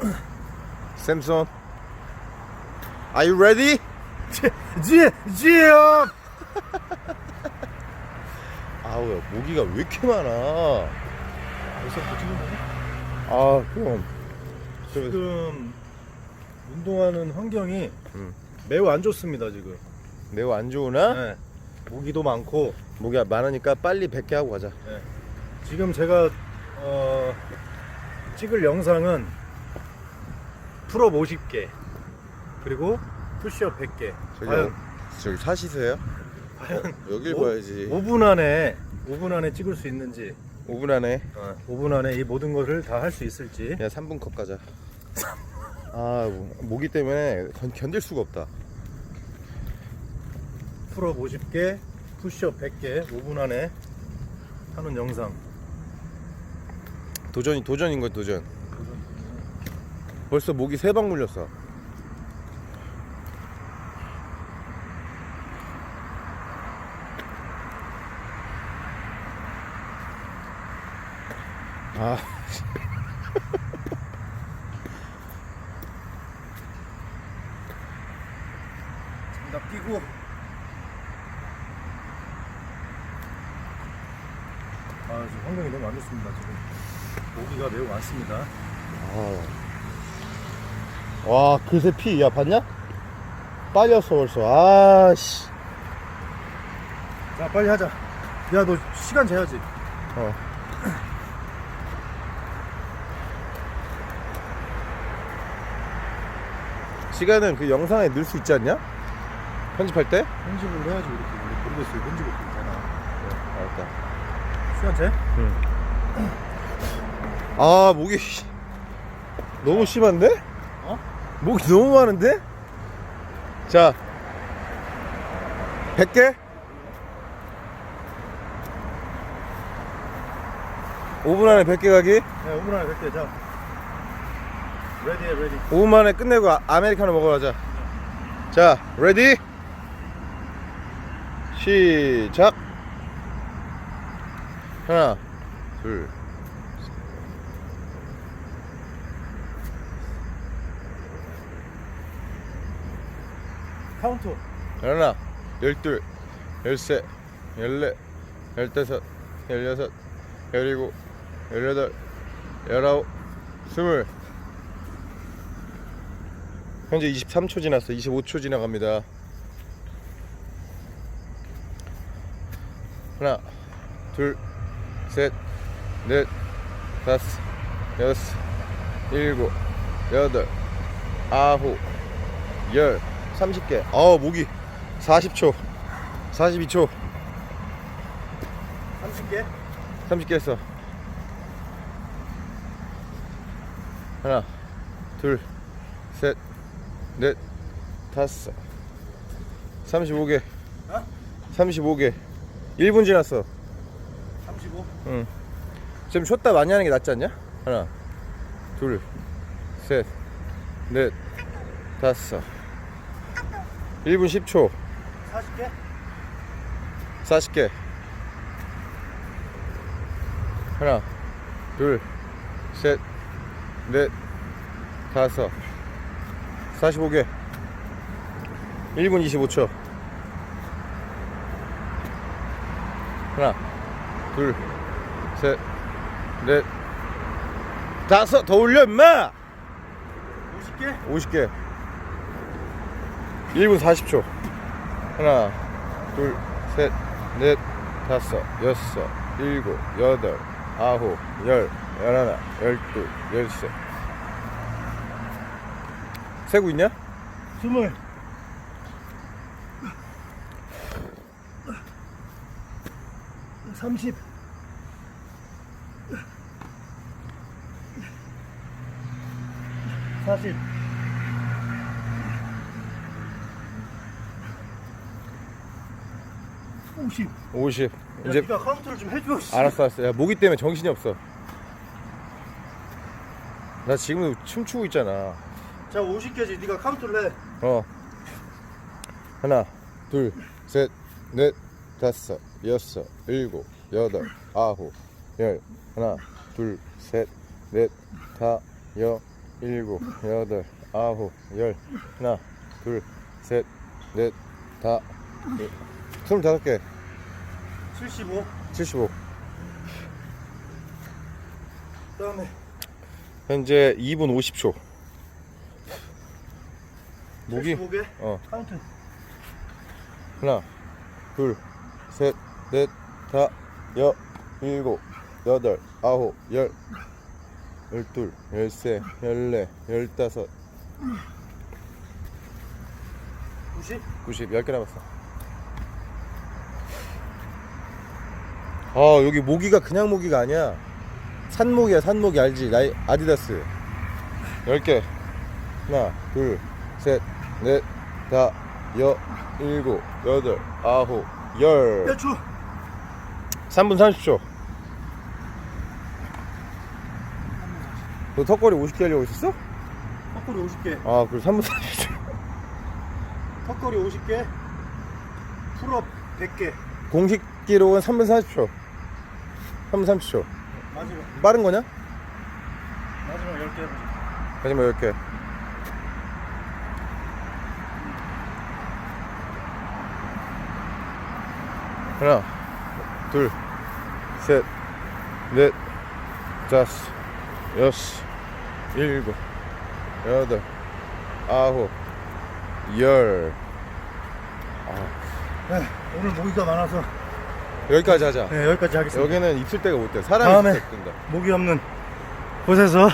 샘son Are you ready? 지, 지요. 아우 모기가 왜 이렇게 많아 벌써 보지는 아 그럼 지금 운동하는 환경이 음. 매우 안 좋습니다 지금. 매우 안 좋으나? 네. 모기도 많고 모기가 많으니까 빨리 100개 하고 가자 지금 제가 어, 찍을 영상은 풀업 50개. 그리고 푸시업 100개. 저기, 과연 저기 사시세요? 과연 여길 오- 봐야지. 5분 안에 5분 안에 찍을 수 있는지. 5분 안에? 5분 안에 이 모든 것을 다 할 수 있을지. 야 3분 컷 가자. 아 모기 때문에 견- 견딜 수가 없다. 풀업 50개, 푸시업 100개 5분 안에 하는 영상. 도전이 도전인 거야 도전 벌써 모기 세방 물렸어. 아. 장갑 끼고. 아 지금 환경이 너무 안 좋습니다 지금. 모기가 매우 많습니다. 아. 와 그새 피 야 봤냐? 빠졌어 벌써 아씨 자 빨리 하자 야 너 시간 재야지 어. 시간은 그 영상에 넣을 수 있지 않냐? 편집할 때? 편집을 해야지 이렇게 우리 모르겠어요 편집을 되나 알았다. 시간 재? 아 목이 씨. 너무 심한데? 어? 목이 너무 많은데? 자 100개? 5분 안에 100개 가기? 네 5분 안에 100개 자 레디해 레디 5분 만에 끝내고 아, 아메리카노 먹으러 가자. 자, 레디? 시작. 하나, 둘, 카운트 하나, 열둘, 열셋, 열넷, 열다섯, 열여섯, 열일곱, 열여덟, 열아홉, 스물. 현재 23초 지났어. 25초 지나갑니다. 하나, 둘, 셋, 넷, 다섯, 여섯, 일곱, 여덟, 아홉, 열, 30개. 어, 모기. 40초. 42초. 30개 30개 했어. 하나, 둘, 셋, 넷, 다섯. 35개. 어? 35개. 1분 지났어. 35 응. 좀 쉬었다 많이 하는 게 낫지 않냐? 하나, 둘, 셋, 넷, 다섯. 1분 10초. 40개 40개. 하나, 둘, 셋, 넷, 다섯. 45개. 1분 25초. 하나, 둘, 셋, 넷, 다섯. 더 올려, 임마! 50개 50개. 1분 40초. 하나, 둘, 셋, 넷, 다섯, 여섯, 일곱, 여덟, 아홉, 열, 열하나, 열둘, 열셋. 세고 있냐? 20 30 40 50 50. 야, 이제 네가 카운트를 좀 해줘 씨. 알았어, 알았어. 야, 모기 때문에 정신이 없어. 나 지금 춤추고 있잖아. 자 50개지 네가 카운트를 해 어. 하나, 둘, 셋, 넷, 다섯, 여섯, 일곱, 여덟, 아홉, 열. 하나, 둘, 셋, 넷, 다, 여, 일곱, 여덟, 아홉, 열. 하나, 둘, 셋, 넷, 다. 여- 스물다섯 개. 75 75. 그다음에 현재 2분 50초. 목이 75개 어 카운트 하나, 둘, 셋, 넷, 다, 여, 일곱, 여덟, 아홉, 열, 열둘, 열세, 열네, 열다섯, 90 90, 10개 남았어. 아, 여기 모기가 그냥 모기가 아니야. 산모기야, 산모기 알지? 나이 아디다스. 10개. 하나, 둘, 셋, 넷, 다, 여, 일곱, 여덟, 아홉, 열. 몇 초? 3분 30초. 너 턱걸이 50개 하려고 했었어? 턱걸이 50개 아, 그래 3분 30초. 턱걸이 50개 풀업 100개 공식 기록은 3분 40초. 3분 30초. 마지막 빠른 거냐? 마지막 10개 해보자 마지막 10개. 하나, 둘, 셋, 넷, 다섯, 여섯, 일곱, 여덟, 아홉, 열. 네, 오늘 모기가 많아서 여기까지 하자. 네, 여기까지 하겠습니다 여기는 입술 때가 못 돼. 사람이 다음에. 입술 때 뜬다. 모기 없는 곳에서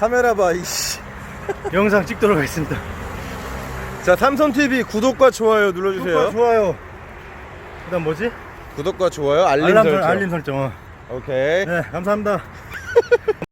카메라 봐, 이씨. 영상 찍도록 하겠습니다 자, 삼성TV 구독과 좋아요 눌러주세요. 구독과 좋아요 그 다음 뭐지? 구독과 좋아요, 알림, 알람, 설- 설정. 알림 설정 어. 오케이. 네 감사합니다